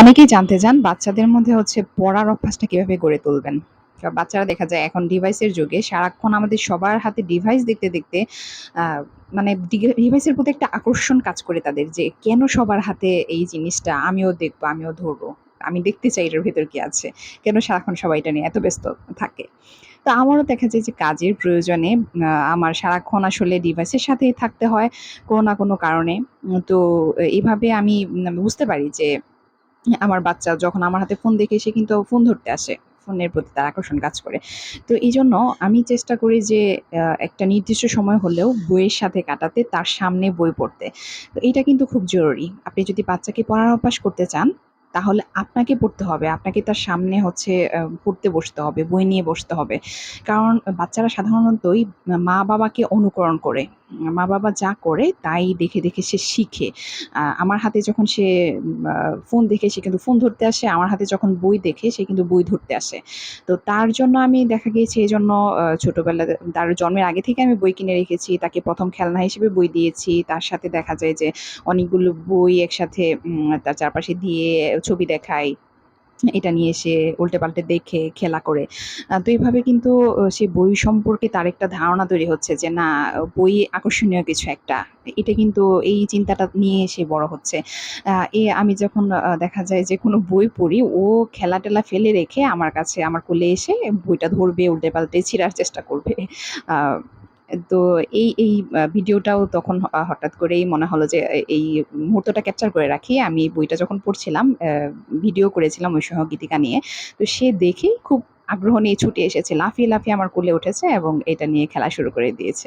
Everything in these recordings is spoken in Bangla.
অনেকেই জানতে চান বাচ্চাদের মধ্যে হচ্ছে পড়ার অভ্যাসটা কীভাবে গড়ে তুলবেন। বাচ্চারা দেখা যায় এখন ডিভাইসের যুগে সারাক্ষণ আমাদের সবার হাতে ডিভাইস দেখতে দেখতে মানে ডিভাইসের প্রতি একটা আকর্ষণ কাজ করে তাদের যে কেন সবার হাতে এই জিনিসটা, আমিও দেখব, আমিও ধরবো, আমি দেখতে চাই এটার ভেতর কি আছে, কেন সারাক্ষণ সবাই এটা নিয়ে এত ব্যস্ত থাকে। তো আমারও দেখা যায় যে কাজের প্রয়োজনে আমার সারাক্ষণ আসলে ডিভাইসের সাথেই থাকতে হয় কোনো না কোনো কারণে। তো এইভাবে আমি বুঝতে পারি যে আমার বাচ্চা যখন আমার হাতে ফোন দেখে সে কিন্তু ফোন ধরতে আসে ফোনের প্রতি তার আকর্ষণ কাজ করে। তো এই জন্য আমি চেষ্টা করি যে একটা নির্দিষ্ট সময় হলেও বইয়ের সাথে কাটাতে, তার সামনে বই পড়তে। তো এটা কিন্তু খুব জরুরি। আপনি যদি বাচ্চাকে পড়ার অভ্যাস করতে চান তাহলে আপনাকে পড়তে হবে। আপনাকে তার সামনে হচ্ছে পড়তে বসতে হবে, বই নিয়ে বসতে হবে। কারণ বাচ্চারা সাধারণতই মা বাবাকে অনুকরণ করে। মা বাবা যা করে তাই দেখে দেখে সে শিখে। আমার হাতে যখন সে ফোন দেখে সে কিন্তু ফোন ধরতে আসে, আমার হাতে যখন বই দেখে সে কিন্তু বই ধরতে আসে। তো তার জন্য আমি দেখা গিয়েছে এই জন্য ছোটবেলা তার জন্মের আগে থেকে আমি বই কিনে রেখেছি, তাকে প্রথম খেলনা হিসেবে বই দিয়েছি। তার সাথে দেখা যায় যে অনেকগুলো বই একসাথে তার চারপাশে দিয়ে ছবি দেখাই এটা নিয়ে সে উল্টে পাল্টে দেখে, খেলা করে। তো এইভাবে কিন্তু সে বই সম্পর্কে তার একটা ধারণা তৈরি হচ্ছে যে, না, বই আকর্ষণীয় কিছু একটা। এটা কিন্তু এই চিন্তাটা নিয়ে সে বড় হচ্ছে। এ, আমি যখন দেখা যায় যে, কোনো বই পড়ি, ও খেলা টেলা ফেলে রেখে আমার কাছে, আমার কোলে এসে বইটা ধরবে উল্টে পাল্টে ছিঁড়ার চেষ্টা করবে। তো এই এই ভিডিওটাও তখন হঠাৎ করেই মনে হলো যে এই মুহূর্তটা ক্যাপচার করে রাখি। আমি বইটা যখন পড়ছিলাম ভিডিও করেছিলাম ওই সহগীতিকা নিয়ে। তো সে দেখেই খুব আগ্রহ নিয়ে ছুটে এসেছে, লাফিয়ে লাফিয়ে আমার কোলে উঠেছে এবং এটা নিয়ে খেলা শুরু করে দিয়েছে।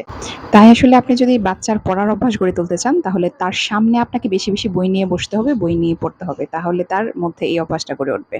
তাই আসলে আপনি যদি বাচ্চার পড়ার অভ্যাস গড়ে তুলতে চান, তাহলে তার সামনে আপনাকে বেশি বেশি বই নিয়ে বসতে হবে, বই নিয়ে পড়তে হবে। তাহলে তার মধ্যে এই অভ্যাসটা গড়ে উঠবে।